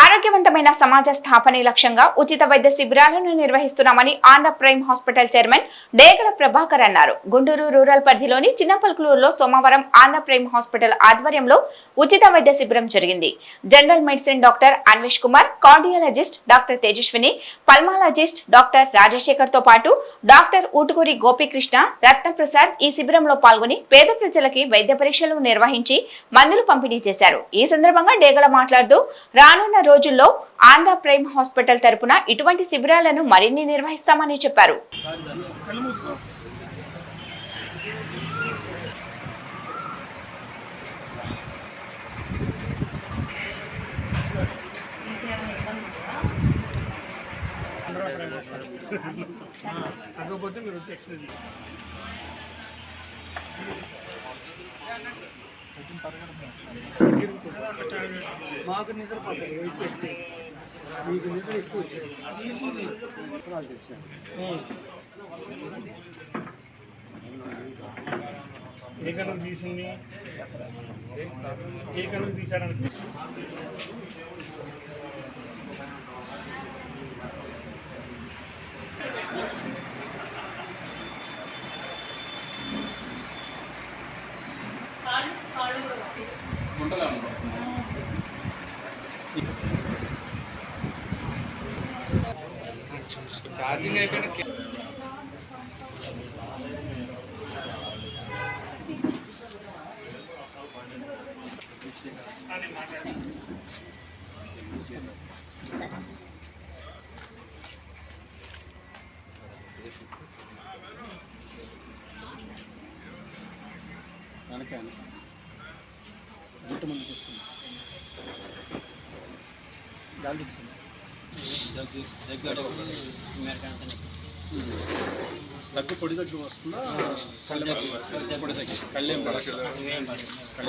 ఆరోగ్యవంతమైన సమాజ స్థాపనే లక్ష్యంగా ఉచిత వైద్య శిబిరాలను నిర్వహిస్తున్నామని Andhra prime hospital chairman Degala Prabhakar అన్నారు. గుంటూరు రూరల్ పరిధిలోని చిన్నపల్కులూరులో సోమవారం ఆంధ్ర ప్రైమ్ హాస్పిటల్ ఆధ్వర్యంలో ఉచిత వైద్య శిబిరం జరిగింది. General medicine doctor Anvesh Kumar cardiologist doctor Tejaswini pulmologist doctor రాజశేఖర్తో పాటు డాక్టర్ ఊటుకూరి గోపీకృష్ణ రత్నప్రసాద్ ఈ శిబిరంలో పాల్గొని పేద ప్రజలకి వైద్య పరీక్షలు నిర్వహించి మందులు పంపిణీ చేశారు. ఈ సందర్భంగా డేగల మాట్లాడుతూ రానున్న రోజుల్లో ఆంధ్ర ప్రైమ్ హాస్పిటల్ తరపున ఇటువంటి శిబిరాలను మరిన్ని నిర్వహిస్తామని చెప్పారు కళ్ళు మీరు వచ్చి చేయండి. మాకు నిద్ర పట్టదు వయసు ఎక్కువ. మీకు నిద్ర ఎక్కువ వచ్చేది. ఈసీజీ ఏ కనుక తీసింది? ఏ కనుక తీశారనుకో ఛార్జింగ్ అయిపోయిన వెనక గుట్ట మంది తీసుకున్నాం గాలి తీసుకున్నాం దగ్గు పొడి దగ్గు వస్తుందా? కళ్ళెం పొడి దగ్గు కళ్ళెం